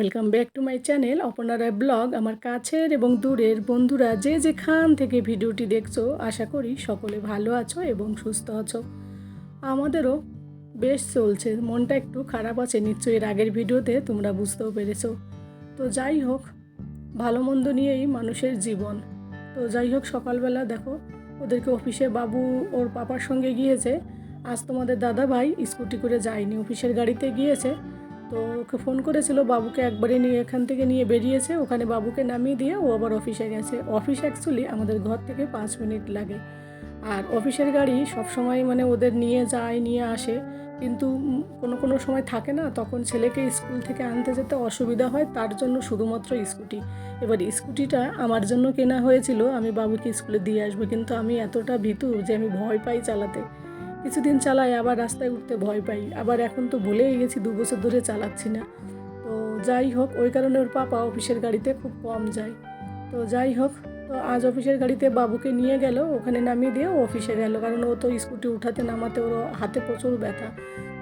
Welcome back to my channel অপনারা blog আমার কাছের এবং দূরের বন্ধুরা যে যেখান থেকে ভিডিওটি দেখছ, আশা করি সকলে ভালো আছো এবং সুস্থ আছো। আমাদেরও বেশ চলছে, মনটা একটু খারাপ আছে, নিশ্চয়ই এর আগের ভিডিওতে তোমরা বুঝতেও পেরেছ। তো যাই হোক, ভালো মন্দ নিয়েই মানুষের জীবন। তো যাই হোক, সকালবেলা দেখো, ওদেরকে অফিসে বাবু ওর পাপার সঙ্গে গিয়েছে। আজ তোমাদের দাদা ভাই স্কুটি করে যায়নি, অফিসের গাড়িতে গিয়েছে। তো ওকে ফোন করেছিল, বাবুকে একবারে নিয়ে এখান থেকে নিয়ে বেরিয়েছে, ওখানে বাবুকে নামিয়ে দিয়ে ও আবার অফিসে গেছে। অফিস অ্যাকচুয়ালি আমাদের ঘর থেকে পাঁচ মিনিট লাগে। আর অফিসের গাড়ি সব সময় মানে ওদের নিয়ে যায়, নিয়ে আসে। কিন্তু কোনো কোনো সময় থাকে না, তখন ছেলেকে স্কুল থেকে আনতে যেতে অসুবিধা হয়, তার জন্য শুধুমাত্র স্কুটি। এবার স্কুটিটা আমার জন্য কেনা হয়েছিল, আমি বাবুকে স্কুলে দিয়ে আসব, কিন্তু আমি এতটা ভীতু যে আমি ভয় পাই চালাতে। কিছুদিন চালাই, আবার রাস্তায় উঠতে ভয় পাই। আবার এখন তো ভুলেই গেছি, দু বছর ধরে চালাচ্ছি না। তো যাই হোক, ওই কারণে ওর পাপা অফিসের গাড়িতে খুব কম যায়। তো যাই হোক, তো আজ অফিসের গাড়িতে বাবুকে নিয়ে গেল, ওখানে নামিয়ে দিয়ে অফিসে গেল। কারণ ও তো স্কুটি উঠাতে নামাতে ওর হাতে প্রচুর ব্যথা।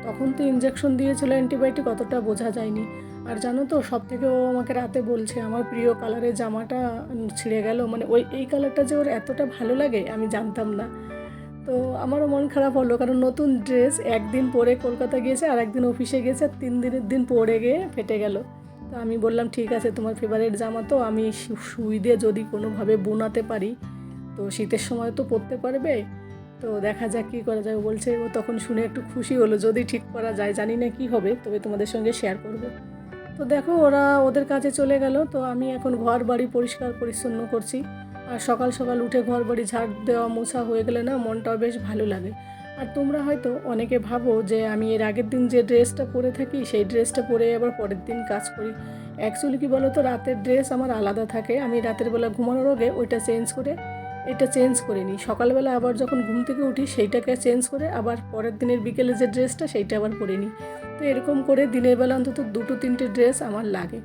তখন তো ইঞ্জেকশন দিয়েছিল অ্যান্টিবায়োটিক অতটা বোঝা যায়নি। আর জানো তো সব থেকে ও আমাকে রাতে বলছে, আমার প্রিয় কালারের জামাটা ছিঁড়ে গেল। মানে ওই, এই কালারটা যে ওর এতটা ভালো লাগে, আমি জানতাম না। তো আমারও মন খারাপ হলো, কারণ নতুন ড্রেস একদিন পরে কলকাতা গিয়েছে আর একদিন অফিসে গেছে আর তিন দিনের দিন পরে গিয়ে ফেটে গেল। তো আমি বললাম, ঠিক আছে, তোমার ফেভারিট জামা তো আমি সুই দিয়ে যদি কোনোভাবে বোনাতে পারি, তো শীতের সময় তো পরতে পারবে। তো দেখা যাক কী করা যায়। বলছে, ও তখন শুনে একটু খুশি হলো, যদি ঠিক করা যায়, জানি না কি হবে, তবে তোমাদের সঙ্গে শেয়ার করব। তো দেখো, ওরা ওদের কাছে চলে গেল। তো আমি এখন ঘর বাড়ি পরিষ্কার পরিচ্ছন্ন করছি। আর সকাল সকাল উঠে ঘর বাড়ি ঝাড় দেওয়া মোছা হয়ে গেলে না মনটাও বেশ ভালো লাগে। আর তোমরা হয়তো অনেকে ভাবো যে আমি এর আগের দিন যে ড্রেসটা পরে থাকি, সেই ড্রেসটা পরে আবার পরের দিন কাজ করি। অ্যাকচুয়ালি কি বলো তো রাতের ড্রেস আমার আলাদা থাকে। আমি রাতের বেলা ঘুমানোর আগে ওইটা চেঞ্জ করে, এটা চেঞ্জ করে নিই। সকালবেলা আবার যখন ঘুম থেকে উঠি, সেইটাকে চেঞ্জ করে আবার পরের দিনের বিকেলে যে ড্রেসটা, সেইটা আবার পরে নিই। তো এরকম করে দিনের বেলা অন্তত দুটো তিনটে ড্রেস আমার লাগে।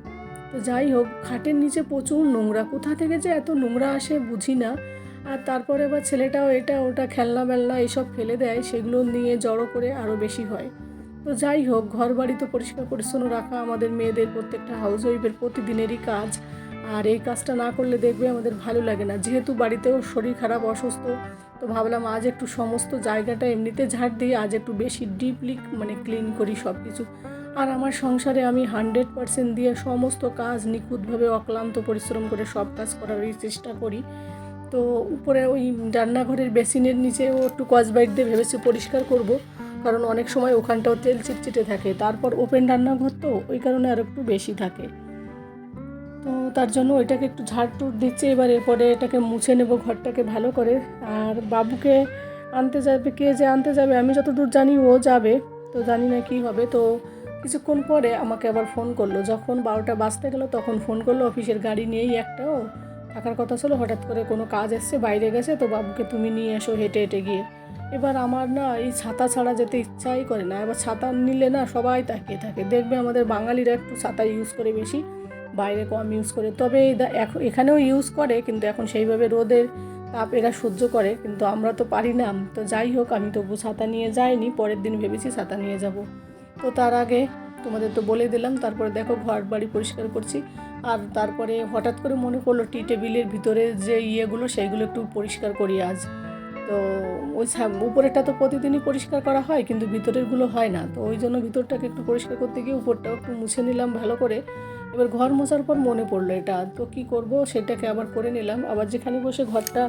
তো যাই হোক, খাটের নিচে প্রচুর নোংরা। কোথা থেকে যে এত নোংরা আসে বুঝি না। আর তারপরে আবার ছেলেটাও এটা, ওটা, খেলনা বেলনা এইসব ফেলে দেয়, সেগুলো নিয়ে জড়ো করে আরও বেশি হয়। তো যাই হোক ঘর বাড়ি তো পরিষ্কার পরিচ্ছন্ন রাখা আমাদের মেয়েদের প্রত্যেকটা হাউস ওয়াইফের প্রতিদিনেরই কাজ। আর এই কাজটা না করলে দেখবে আমাদের ভালো লাগে না। যেহেতু বাড়িতেও শরীর খারাপ, অসুস্থ, তো ভাবলাম আজ একটু সমস্ত জায়গাটা এমনিতে ঝাড় দিয়ে আজ একটু বেশি ডিপলি মানে ক্লিন করি সব কিছু আর আমার সংসারে আমি হান্ড্রেড পারসেন্ট দিয়ে সমস্ত কাজ নিখুঁতভাবে অক্লান্ত পরিশ্রম করে সব কাজ করারই চেষ্টা করি। তো উপরে ওই রান্নাঘরের বেসিনের নিচেও একটু কসবাইট দিয়ে ভেবেছি পরিষ্কার করব, কারণ অনেক সময় ওখানটাও তেল চিটচিটে থাকে। তারপর ওপেন রান্নাঘর তো, ওই কারণে আর একটু বেশি থাকে। তো তার জন্য ওইটাকে একটু ঝাড় টুট দিচ্ছে, এবার এরপরে এটাকে মুছে নেব ঘরটাকে ভালো করে। আর বাবুকে আনতে যাবে, কে যে আনতে যাবে আমি যতদূর জানি ও যাবে, তো জানি না কি হবে। তো কিছুক্ষণ পরে আমাকে আবার ফোন করল। যখন বারোটা বাজতে গেলো, তখন ফোন করল, অফিসের গাড়ি নিয়েই একটাও। থাকার কথা ছিল, হঠাৎ করে কোনো কাজ এসছে, বাইরে গেছে, তো বাবুকে তুমি নিয়ে এসো হেঁটে হেঁটে গিয়ে। এবার আমার না এই ছাতা ছাড়া যেতে ইচ্ছাই করে না। এবার ছাতা নিলে না সবাই তাকিয়ে থাকে। দেখবে আমাদের বাঙালিরা একটু ছাতা ইউজ করে বেশি, বাইরে কম ইউজ করে। তবে এই দা- এখ- এখানেও ইউজ করে, কিন্তু এখন সেইভাবে রোদের তাপ এরা সহ্য করে, কিন্তু আমরা তো পারি না। তো যাই হোক, আমি তবু ছাতা নিয়ে যাইনি, পরের দিন ভেবেছি ছাতা নিয়ে যাব। তো তার আগে তোমাদের তো বলে দিলাম, তারপরে দেখো ঘর বাড়ি পরিষ্কার করছি। আর তারপরে হঠাৎ করে মনে পড়ল টি টেবিলের ভিতরে যে ইয়েগুলো, সেইগুলো একটু পরিষ্কার করি আজ। তো ওই উপরেরটা তো প্রতিদিনই পরিষ্কার করা হয়, কিন্তু ভিতরেরগুলো হয় না। তো ওই জন্য ভিতরটাকে একটু পরিষ্কার করতে গিয়ে উপরটাও একটু মুছে নিলাম ভালো করে। এবার ঘর মোছার পর মনে পড়ল এটা। তো কি করব, সেটাকে আবার করে নিলাম। আবার যেখানে বসে ঘরটা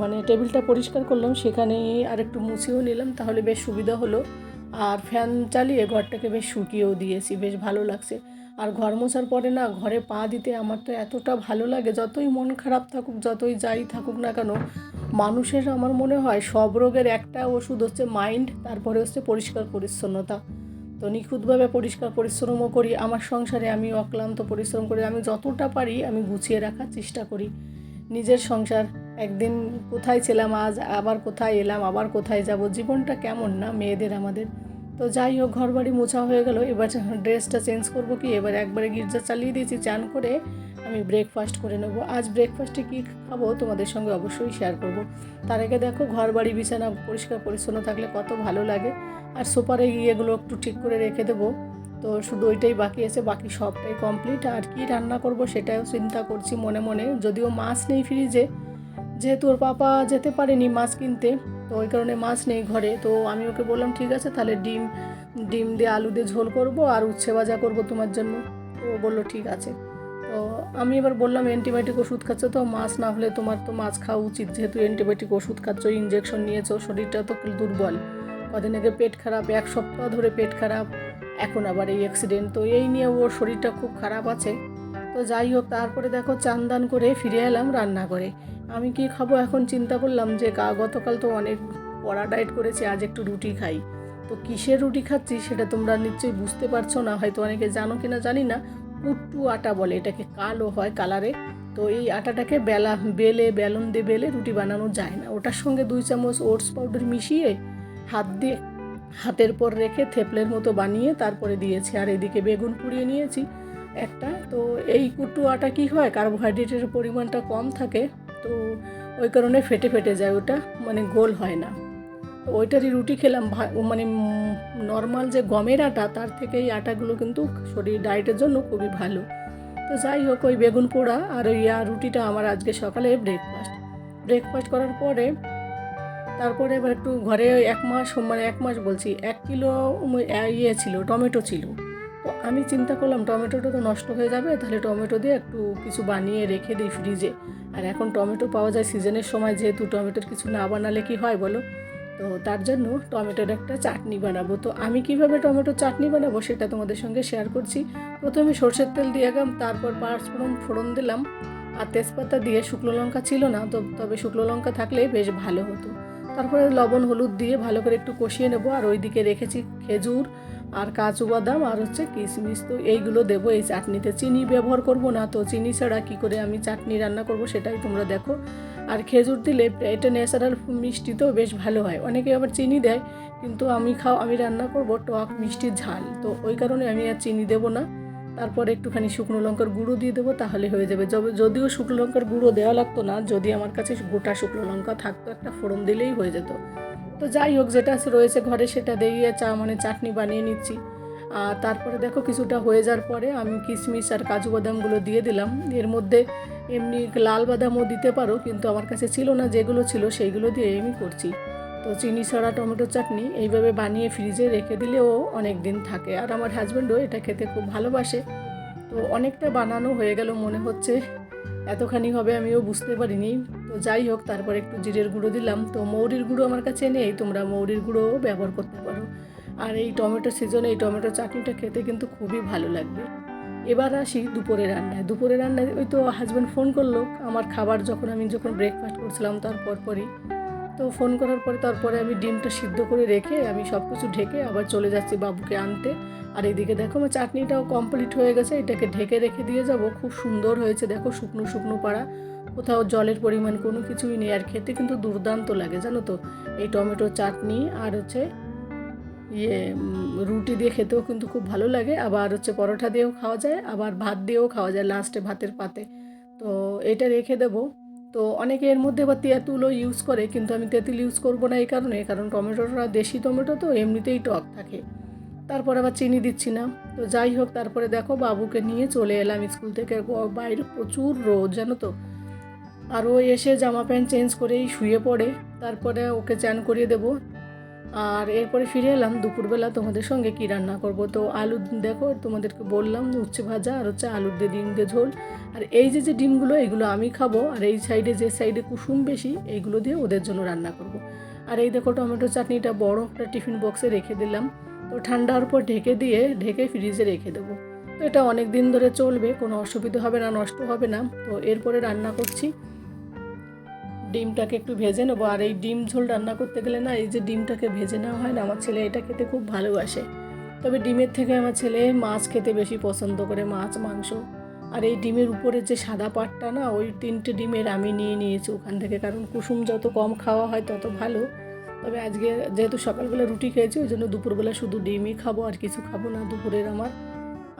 মানে টেবিলটা পরিষ্কার করলাম, সেখানেই আর একটু মুছেও নিলাম, তাহলে বেশ সুবিধা হলো। আর ফ্যান চালিয়ে ঘরটাকে বেশ শুকিয়েও দিয়েছি, বেশ ভালো লাগছে। আর ঘর মোছার পরে না, ঘরে পা দিতে আমার তো এতটা ভালো লাগে, যতই মন খারাপ থাকুক, যতই যাই থাকুক না কেন, মানুষের আমার মনে হয় সব রোগের একটা ওষুধ হচ্ছে মাইন্ড, তারপরে হচ্ছে পরিষ্কার পরিচ্ছন্নতা। তো নিখুঁতভাবে পরিষ্কার পরিশ্রমও করি, আমার সংসারে আমি অক্লান্ত পরিশ্রম করি, আমি যতটা পারি আমি গুছিয়ে রাখার চেষ্টা করি। নিজের সংসার, একদিন কোথায় ছিলাম আজ, আবার কোথায় এলাম, আবার কোথায় যাব, জীবনটা কেমন না, মেয়েদের আমাদের। তো যাই হোক ঘর বাড়ি মোছা হয়ে গেল। এবার ড্রেসটা চেঞ্জ করব কি? এবার একবারে গির্জা চালিয়ে দিয়েছি, চান করে আমি ব্রেকফাস্ট করে নেব। আজ ব্রেকফাস্টে কী খাব তোমাদের সঙ্গে অবশ্যই শেয়ার করব। তার আগে দেখো ঘর বাড়ি বিছানা পরিষ্কার পরিচ্ছন্ন থাকলে কত ভালো লাগে। আর সোপারে এগুলো একটু ঠিক করে রেখে দেবো। তো শুধু ওইটাই বাকি আছে, বাকি সবটাই কমপ্লিট আর কি রান্না করব সেটাও চিন্তা করছি মনে মনে। যদিও মাছ নেই ফ্রিজে যেহেতু ওর পাপা যেতে পারেনি মাছ কিনতে, তো ওই কারণে মাছ নেই ঘরে, তো আমি ওকে বললাম, ঠিক আছে, তাহলে ডিম ডিম দিয়ে আলু দিয়ে ঝোল করব আর উচ্ছে ভাজা করব তোমার জন্য। তো ও বলল, ঠিক আছে। তো আমি এবার বললাম অ্যান্টিবায়োটিক ওষুধ খাচ্ছ তো? মাছ না হলে তোমার তো মাছ খাওয়া উচিত। যেহেতু অ্যান্টিবায়োটিক ওষুধ খাচ্ছ ইঞ্জেকশন নিয়েছো, শরীরটা তো দুর্বল। কদিন আগে পেট খারাপ, এক সপ্তাহ ধরে পেট খারাপ, এখন আবার এই অ্যাক্সিডেন্ট তো এই নিয়ে ওর শরীরটা খুব খারাপ আছে। তো যাই হোক, তারপরে দেখো, চান দান করে ফিরে এলাম রান্না করে আমি কি খাব? এখন চিন্তা করলাম যে গতকাল তো অনেক পড়া ডায়েট করেছি, আজ একটু রুটি খাই। তো কিসের রুটি খাচ্ছি সেটা তোমরা নিশ্চয়ই বুঝতে পারছ না, হয়তো অনেকে জানো কি না জানি না। কুট্টু আটা বলে, এটাকে কালো হয় কালারে তো এই আটাটাকে বেলা, বেলে, বেলন দিয়ে বেলে রুটি বানানো যায় না। ওটার সঙ্গে দুই চামচ ওটস পাউডার মিশিয়ে হাত দিয়ে হাতের পর রেখে থেপলের মতো বানিয়ে তারপরে দিয়েছি। আর এদিকে বেগুন পুড়িয়ে নিয়েছি একটা। তো এই কুট্টু আটা কি হয়? কার্বোহাইড্রেটের পরিমাণটা কম থাকে। তো ওই কারণে ফেটে ফেটে যায় ওটা মানে গোল হয় না। ওইটারই রুটি খেলাম মানে নর্মাল যে গমের আটা, তার থেকে এই আটাগুলো কিন্তু শরীর ডায়েটের জন্য খুবই ভালো। তো যাই হোক, ওই বেগুন পোড়া আর ওই রুটিটা আমার আজকে সকালে ব্রেকফাস্ট ব্রেকফাস্ট করার পরে, তারপরে এবার একটু ঘরে এক মাস মানে এক মাস বলছি, এক কিলো ইয়ে ছিল, টমেটো ছিল। তো আমি চিন্তা করলাম, টমেটোটা তো নষ্ট হয়ে যাবে, তাহলে টমেটো দিয়ে একটু কিছু বানিয়ে রেখে দিই ফ্রিজে আর এখন টমেটো পাওয়া যায় সিজনের সময়, যেহেতু টমেটোর কিছু না বানালে কি হয় বলো? তো তার জন্য টমেটোর একটা চাটনি বানাবো। তো আমি কীভাবে টমেটোর চাটনি বানাবো সেটা তোমাদের সঙ্গে শেয়ার করছি। প্রথমে সর্ষের তেল দিয়ে গেলাম তারপর পাঁচফোড়ন ফোড়ন দিলাম। আর তেজপাতা দিয়ে শুকনো লঙ্কা ছিল না, তো তবে শুকনো লঙ্কা থাকলে বেশ ভালো হতো। তারপরে লবণ, হলুদ দিয়ে ভালো করে একটু কষিয়ে নেব। আর ওইদিকে রেখেছি খেজুর আর কাজু বাদাম আর হচ্ছে কিশমিশ। তো এইগুলো দেবো, এই চাটনিতে চিনি ব্যবহার করব না তো, চিনি ছাড়া কী করে আমি চাটনি রান্না করব সেটাই তোমরা দেখো। আর খেজুর দিলে এটা ন্যাচারাল মিষ্টি তো বেশ ভালো হয়। অনেকে আবার চিনি দেয়, কিন্তু আমি খাও, আমি রান্না করব টক মিষ্টি ঝাল। তো ওই কারণে আমি আর চিনি দেবো না। তারপরে একটুখানি শুকনো লঙ্কার গুঁড়ো দিয়ে দেবো, তাহলে হয়ে যাবে। যবে- যদিও শুকনো লঙ্কার গুঁড়ো দেওয়া লাগতো না, যদি আমার কাছে গোটা শুকনো লঙ্কা থাকতো, একটা ফোড়ন দিলেই হয়ে যেত। তো যাই হোক, যেটা রয়েছে ঘরে সেটা দিয়ে চা মানে চাটনি বানিয়ে নিচ্ছি। আর তারপরে দেখো কিছুটা হয়ে যাওয়ার পরে আমি কিশমিশ আর কাজু বাদামগুলো দিয়ে দিলাম। এর মধ্যে এমনি লাল বাদামও দিতে পারো, কিন্তু আমার কাছে ছিল না, যেগুলো ছিল সেইগুলো দিয়ে আমি করছি। তো চিনি ছাড়া টমেটো চাটনি এইভাবে বানিয়ে ফ্রিজে রেখে দিলেও অনেক দিন থাকে। আর আমার হাজব্যান্ডও এটা খেতে খুব ভালোবাসে। তো অনেকটা বানানো হয়ে গেল মনে হচ্ছে। এতখানি হবে আমিও বুঝতে পারিনি। তো যাই হোক, তারপর একটু জিরের গুঁড়ো দিলাম। তো মৌরির গুঁড়ো আমার কাছে নেই, তোমরা মৌরির গুঁড়ো ব্যবহার করতে পারো। আর এই টমেটো সিজনে এই টমেটো চাটনিটা খেতে কিন্তু খুবই ভালো লাগবে। এবার আসি দুপুরে রান্নায়। দুপুরে রান্নায় ওই তো হাজব্যান্ড ফোন করল, আমার খাবার যখন আমি যখন ব্রেকফাস্ট করছিলাম তারপর পরই তো ফোন করার পরে তারপরে আমি ডিমটা সিদ্ধ করে রেখে আমি সব কিছু ঢেকে আবার চলে যাচ্ছি বাবুকে আনতে। আর এদিকে দেখো, আমার চাটনিটাও কমপ্লিট হয়ে গেছে, এটাকে ঢেকে রেখে দিয়ে যাব। খুব সুন্দর হয়েছে, দেখো শুকনো শুকনো পাড়া। কোথাও জলের পরিমাণ কোনো কিছুই নেই, আর খেতে কিন্তু দুর্দান্ত লাগে, জানো তো? এই টমেটো চাটনি আর হচ্ছে ইয়ে রুটি দিয়ে খেতেও কিন্তু খুব ভালো লাগে, আবার হচ্ছে পরোটা দিয়েও খাওয়া যায়, আবার ভাত দিয়েও খাওয়া যায় লাস্টে ভাতের পাতে। তো এটা রেখে দেবো। তো অনেকে এর মধ্যে আবার তেঁতুলও ইউজ করে, কিন্তু আমি তেঁতুল ইউজ করব না এই কারণে, কারণ টমেটোটা দেশি টমেটো তো, এমনিতেই টক থাকে। তারপর আবার চিনি দিচ্ছি না। তো যাই হোক, তারপরে দেখো বাবুকে নিয়ে চলে এলাম স্কুল থেকে বাইরে প্রচুর রোদ, জানো তো? আর ও এসে জামা প্যান্ট চেঞ্জ করেই শুয়ে পড়ে। তারপরে ওকে চান করিয়ে দেবো। আর এরপরে ফিরে এলাম। দুপুরবেলা তোমাদের সঙ্গে কী রান্না করব? তো আলু দেখো, তোমাদেরকে বললাম উচ্ছে ভাজা আর হচ্ছে আলুর দিয়ে ডিম দিয়ে ঝোল। আর এই যে যে ডিমগুলো, এগুলো আমি খাব। আর এই সাইডে, যে সাইডে কুসুম বেশি এইগুলো দিয়ে ওদের জন্য রান্না করব। আর এই দেখো, টমেটো চাটনিটা বড় একটা টিফিন বক্সে রেখে দিলাম। তো ঠান্ডার পর ঢেকে দিয়ে, ঢেকে ফ্রিজে রেখে দেবো। তো এটা অনেক দিন ধরে চলবে, কোনো অসুবিধা হবে না, নষ্ট হবে না। তো এরপরে রান্না করছি। ডিমটাকে একটু ভেজে নেব। আর এই ডিম ঝোল রান্না করতে গেলে না, এই যে ডিমটাকে ভেজে নেওয়া হয় না, আমার ছেলে এটা খেতে খুব ভালোবাসে। তবে ডিমের থেকে আমার ছেলে মাছ খেতে বেশি পছন্দ করে, মাছ, মাংস। আর এই ডিমের উপরে যে সাদা পাটটা না, ওই তিনটে ডিমের আমি নিয়ে নিয়েছি ওখান থেকে। কারণ কুসুম যত কম খাওয়া হয় তত ভালো। তবে আজকে যেহেতু সকালবেলা রুটি খেয়েছি, ওই জন্য দুপুরবেলা শুধু ডিমই খাব, আর কিছু খাব না দুপুরের আমার।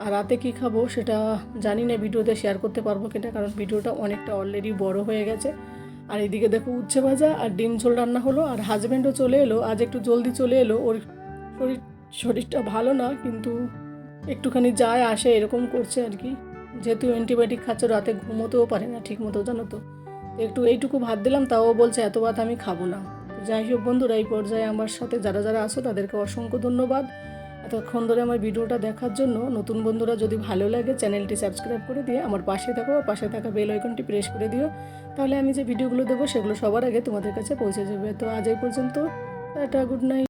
আর রাতে কী খাব সেটা জানি না, ভিডিওতে শেয়ার করতে পারব কিনা, কারণ ভিডিওটা অনেকটা অলরেডি বড় হয়ে গেছে। আর এদিকে দেখো উচ্ছে ভাজা আর ডিম ঝোল রান্না হলো, আর হাজব্যান্ডও চলে এলো। আজ একটু জলদি চলে এলো। ওর শরীর, শরীরটা ভালো না, কিন্তু একটুখানি যায়, আসে, এরকম করছে আর কি। যেহেতু অ্যান্টিবায়োটিক খাচ্ছে, রাতে ঘুমোতেও পারে না ঠিক মতো জানো তো। একটু এইটুকু ভাত দিলাম, তাও বলছে, এত ভাত আমি খাব না। যাই হোক বন্ধুরা, এই পর্যায়ে আমার সাথে যারা যারা আসো তাদেরকে অসংখ্য ধন্যবাদ। এতক্ষণ ধরে আমার ভিডিওটা দেখার জন্য নতুন বন্ধুরা যদি ভালো লাগে চ্যানেলটি সাবস্ক্রাইব করে দিয়ে আমার পাশে থাকো আর পাশে থাকা বেল আইকনটি প্রেস করে দিও, তাহলে আমি যে ভিডিওগুলো দেবো সেগুলো সবার আগে তোমাদের কাছে পৌঁছে যাবে। তো আজ এই পর্যন্ত, টাটা, গুড নাইট।